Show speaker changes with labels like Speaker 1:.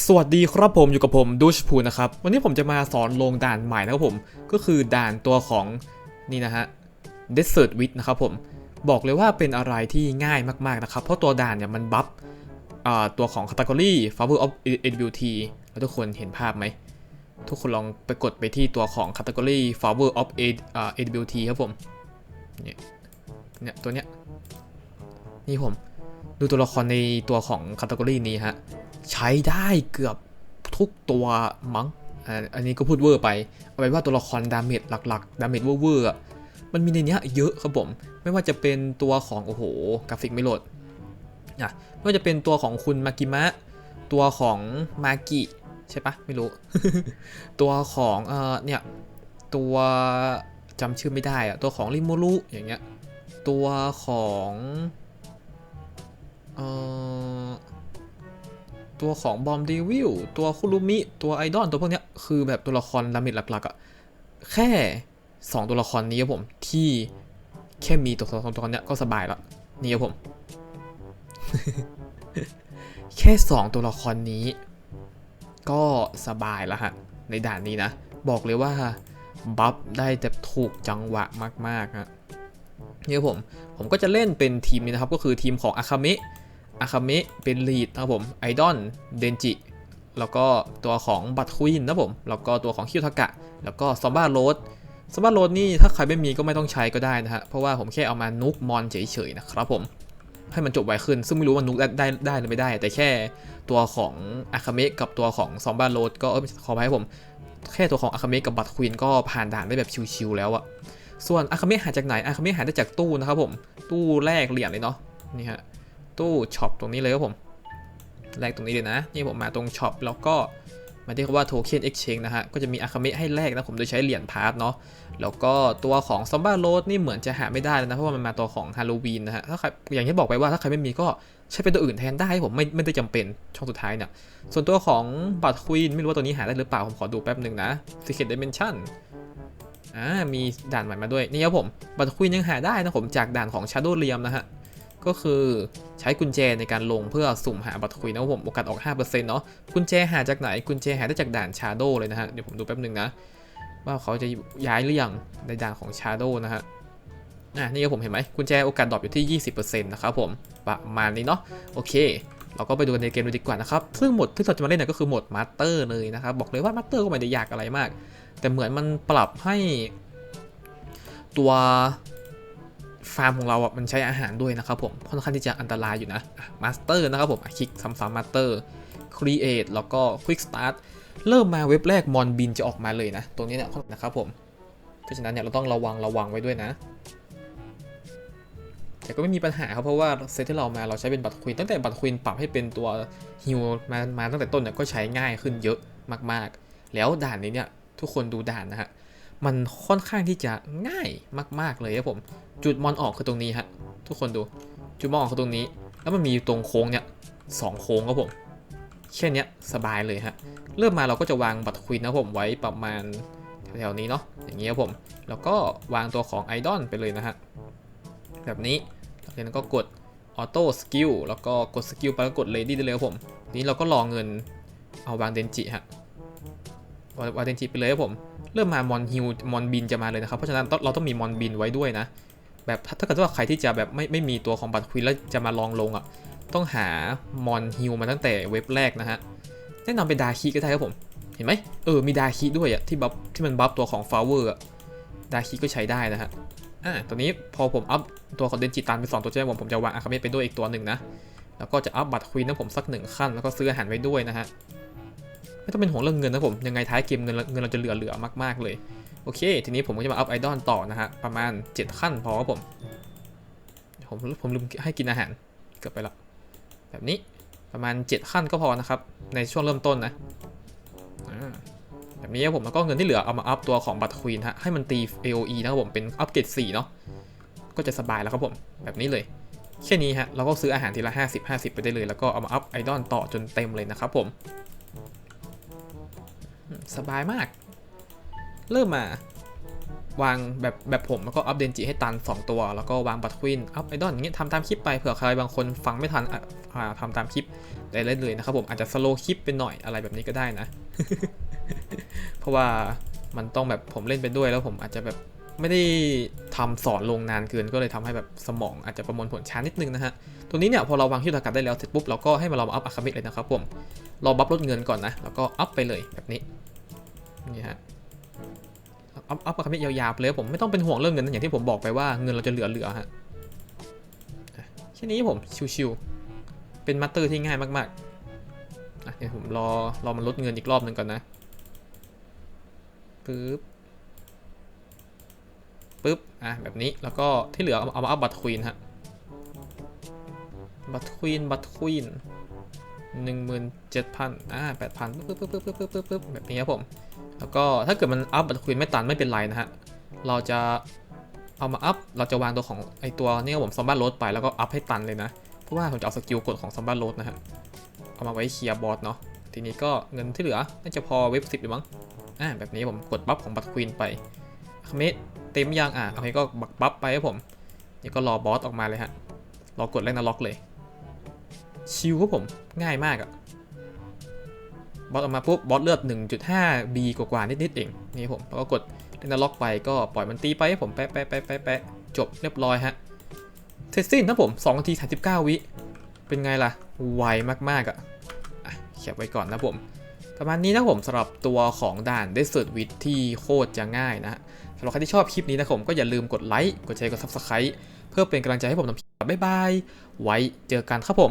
Speaker 1: สวัสดีครับผมอยู่กับผมดูชพูนะครับ วันนี้ผมจะมาสอนลงด่านใหม่นะครับผม ก็คือด่านตัวของนี่นะฮะ Desert w i t h นะครับผม บอกเลยว่าเป็นอะไรที่ง่ายมากๆนะครับ เพราะตัวด่านเนี่ยมันบัฟตัวของ Category Flower of AWT แล้วทุกคนเห็นภาพไหม ทุกคนลองไปกดไปที่ตัวของ Category Flower of A อ่า AWT ครับผมเนี่ยเนี่ยตัวเนี้ยนี่ผม ดูตัวละครในตัวของ Category นี้ฮะ ใช้ได้เกือบทุกตัวมั้งอันนี้ก็พูดเวอร์ไป เอาไว้ว่าตัวละครดาเมจหลัก ๆ ดาเมจเวอร์ๆอะมันมีในเนี้ยเยอะครับผม ไม่ว่าจะเป็นตัวของโอ้โหกราฟิกไม่โหลดอะไม่ว่าจะเป็นตัวของคุณมากิมะ ตัวของมากิใช่ปะไม่รู้ ตัวของเอ่อเนี่ยตัวจำชื่อไม่ได้อะตัวของริมูรุอย่างเงี้ยตัวของ เอ่อตัวของบอมเดวิลตัวคุรุมิ ตัวไอดอลตัวพวกเนี้ย คือแบบตัวละครดาเมจหลักๆอะแค่ 2 ตัวละครนี้ครับผม ที่แค่มีตัวสองตัวเนี้ยก็สบายล้วนี่ครับผม แค่ 2 ตัวละครนี้ ก็สบายแล้วฮะ ในด่านนี้นะ บอกเลยว่าบัฟได้แต่ถูกจังหวะมากๆฮะนี่ครับผม ผมก็จะเล่นเป็นทีมนี้นะครับ ก็คือทีมของอาคาเมะ อาคาเมะเป็นลีดนะครับผมไอดอนเดนจิแล้วก็ตัวของบัตควีนนะผมแล้วก็ตัวของคิวทากะ แล้วก็ซอมบ้าโรดซอมบ้าโรดนี่ถ้าใครไม่มีก็ไม่ต้องใช้ก็ได้นะฮะเพราะว่าผมแค่เอามานุกมอนเฉยๆนะครับผมให้มันจบไวขึ้น ซึ่งไม่รู้ว่านุกได้ได้ได้หรือไม่ได้ แต่แค่ตัวของอาคาเมะกับตัวของซอมบ้าโรดก็เออขอให้ผม แค่ตัวของอาคาเมะกับบัตควีนก็ผ่านด่านได้แบบชิวๆแล้วอะส่วนอาคาเมะหาจากไหนอาคาเมะหาได้จากตู้นะครับผมตู้แรกเหรียญเลยเนาะนี่ฮะ ตู้ช็อปตรงนี้เลยครับผมแลกตรงนี้เลยนะ นี่ผมมาตรงช็อปแล้วก็มาที่คำว่าโทเค็นเอ็กช n นนะฮะ ก็จะมีอาคาเมะให้แลกนะผมโดยใช้เหรียญพาร์ทเนาะ แล้วก็ตัวของซอมบ้าโรดนี่เหมือนจะหาไม่ได้แล้วนะ เพราะว่ามันมาตัวของฮาโลวีนนะฮะ ถ้าใครอย่างที่บอกไปว่าถ้าใครไม่มีก็ใช้เป็นตัวอื่นแทนได้ผมไม่ไม่ได้จำเป็นช่องสุดท้ายเนี่ย ส่วนตัวของบัตควีนไม่รู้ว่าตัวนี้หาได้หรือเปล่า ผมขอดูแป๊บหนึ่งนะ Secret Dimension อ่ามีด่านใหม่มาด้วย นี่ครับผมบัตควีนยังหาได้นะผมจากด่านของ Shadow Realm นะฮะ ก็คือใช้กุญแจในการลงเพื่อสุ่มหาบัตรคุยนะผมโอกาสออก 5%เนาะกุญแจหาจากไหนกุญแจหาได้จากด่านชาโดเลยนะฮะ เดี๋ยวผมดูแป๊บหนึ่งนะ ว่าเขาจะย้ายหรือยังในด่านของชาโดนะฮะอะนี่ก็ผมเห็นไหมกุญแจโอกาสดรอปอยู่ที่ 20%นะครับผมประมาณนี้เนาะโอเค เราก็ไปดูกันในเกมดูดีกว่านะครับ ซึ่งหมดที่เราจะมาเล่นเนี่ยก็คือหมดมาสเตอร์เลยนะครับ บอกเลยว่ามาสเตอร์ก็ไม่ได้ยากอะไรมาก แต่เหมือนมันปรับให้ตัว ฟาร์มของเราอะมันใช้อาหารด้วยนะครับผมค่อนข้างที่จะอันตรายอยู่นะมาสเตอร์นะครับผมคลิกซ้ำๆมาสเตอร์ create แล้วก็ quick start เริ่มมาเว็บแรกมอนบินจะออกมาเลยนะตรงนี้เนี่ยนะครับผมเพราะฉะนั้นเนี่ยเราต้องระวังระวังไว้ด้วยนะ แต่ก็ไม่มีปัญหาครับเพราะว่าเซตที่เรามาเราใช้เป็นบัตรควีนตั้งแต่บัตรควีนปรับให้เป็นตัวฮิวมามาตั้งแต่ต้นเนี่ยก็ใช้ง่ายขึ้นเยอะมากๆ แล้วด่านนี้เนี่ยทุกคนดูด่านนะฮะ มันค่อนข้างที่จะง่ายมากๆเลยครับผม จุดมอนออกคือตรงนี้ฮะทุกคนดู จุดมอนออกคือตรงนี้ แล้วมันมีตรงโค้งเนี่ยสองโค้งครับผมแค่เนี้ยสบายเลยฮะเริ่มมาเราก็จะวางบัตรควีนนะผมไว้ประมาณแถวๆนี้เนาะอย่างนี้ครับผม แล้วก็วางตัวของไอดอลไปเลยนะฮะแบบนี้จากนั้นก็กดออโต้สกิลแล้วก็กดสกิลไปแล้วกดเลดี้ได้เลยครับผมนี้เราก็รอเงินเอาวางเดนจิฮะวางเดนจิไปเลยครับผม เริ่มมามอนฮิวมอนบินจะมาเลยนะครับ เพราะฉะนั้นเราต้องมีมอนบินไว้ด้วยนะ แบบถ้าถ้าเกิดว่าใครที่จะแบบไม่ไม่มีตัวของบัตรควีนแล้วจะมาลองลงอะ ต้องหามอนฮิวมาตั้งแต่เว็บแรกนะฮะ แนะนำเป็นดาคิก็ได้ครับผม เห็นไหมเออ มีดาคิด้วยอะที่บัฟที่มันบัฟตัวของฟลาเวอร์อะ ดาคิก็ใช้ได้นะฮะ อ่าตัวนี้พอผมอัพตัวของเดนจิตันไปสองตัวใช่ไหมผมผมจะวางอาคาเมะไปด้วยอีกตัวหนึ่งนะ แล้วก็จะอัพบัตรควีนนะผมสักหนึ่งขั้นแล้วก็ซื้ออาหารไว้ด้วยนะฮะ ไม่ต้องเป็นห่วงเรื่องเงินนะผมยังไงท้ายเกมเงินเงินเราจะเหลือเหลือมากๆเลยโอเค ทีนี้ผมก็จะมาอัพไอดอลต่อนะฮะประมาณ 7 ขั้นพอครับผม ผมผมลืมให้กินอาหารเกือบไปละแบบนี้ประมาณ 7 ขั้นก็พอนะครับ ในช่วงเริ่มต้นนะแบบนี้ผมแล้วก็เงินที่เหลือเอามาอัพตัวของบัตรควีนฮะให้มันตี AOE นะครับผมเป็นอัพเกรด4เนาะก็จะสบายแล้วครับผม แบบนี้เลยแค่นี้ฮะเราก็ซื้ออาหารทีละ 50 50 ไปได้เลย แล้วก็เอามาอัพไอดอลต่อจนเต็มเลยนะครับผม สบายมาก เริ่มมาวางแบบแบบผมแล้วก็อัพเดนจิให้ตัน 2 ตัว แล้วก็วางบัตควินอัพไอดอนอย่างเงี้ยทำตามคลิปไปเผื่อใครบางคนฟังไม่ทันอ่าทำตามคลิปได้เล่นเลยนะครับผมอาจจะสโลคลิปไปหน่อยอะไรแบบนี้ก็ได้นะ เพราะว่ามันต้องแบบผมเล่นไปด้วยแล้วผมอาจจะแบบไม่ได้ทำสอนลงนานเกินก็เลยทำให้แบบสมองอาจจะประมวลผลช้านิดนึงนะฮะ ตัวนี้เนี่ยพอเราวางฮิวทากัดได้แล้วเสร็จปุ๊บเราก็ให้มาเรามาอัพอาคามิเลยนะครับผมราบัฟลดเงินก่อนนะแล้วก็อัพไปเลยแบบนี้ นี่ฮะอัพอัพอาคามิยาวๆไปเลยผมไม่ต้องเป็นห่วงเรื่องเงินนะอย่างที่ผมบอกไปว่าเงินเราจะเหลือๆฮะอะแค่นี้ผมชิวๆเป็นมัตเตอร์ที่ง่ายมากๆอะเดี๋ยวผมรอรอมันลดเงินอีกรอบหนึ่งก่อนนะปึ๊บปึ๊บอะแบบนี้แล้วก็ที่เหลือเอาอามาอัพบัตรควีนฮะบัตควีนบัตควีนหนึ่งหมื่นเจ็ดพันอ่าแปดพันปึ๊บปึ๊บปึ๊บปึ๊บปึ๊บปึ๊บปึ๊บแบบนี้ครับผม แล้วก็ถ้าเกิดมันอัพบัตรควีนไม่ตันไม่เป็นไรนะฮะ เราจะเอามาอัพ เราจะวางตัวของไอตัวนี่ผมซอมบ้าโรดไปแล้วก็อัพให้ตันเลยนะ เพราะว่าผมจะเอาสกิลกดของซอมบ้าโรดนะฮะ เอามาไว้เคลียร์บอสเนาะ ทีนี้ก็เงินที่เหลือน่าจะพอเว็บสิบอยู่มั้ง อ่าแบบนี้ผมกดบัฟของบัตรควีนไปเมะเต็มยังอะโอเคก็บักบัฟไปครับผม นี่ก็รอบอสออกมาเลยฮะ รอกดแรกนาล็อกเลย ชิวครับผม ง่ายมากอะ บอสออกมาปุ๊บบอสเลือด 1.5 B กว่าๆนิดๆเองนี่ผมแล้วก็กดเล่นล็อกไปก็ปล่อยมันตีไปให้ผมแปะแปะแปะแปะแปะจบเรียบร้อยฮะเสร็จสิ้นนะผม2นาที39 วิเป็นไงล่ะ ไวมากๆอะอะเขียบไว้ก่อนนะผมประมาณนี้นะผมสำหรับตัวของด่าน Desert w i t ที่โคตรจะง่ายนะฮะสำหรับใครที่ชอบคลิปนี้นะผมก็อย่าลืมกดไลค์กดแชร์กด Subscribe เพื่อเป็นกำลังใจให้ผมทำคลิปบ๊ายบาย ไว้เจอกันครับผม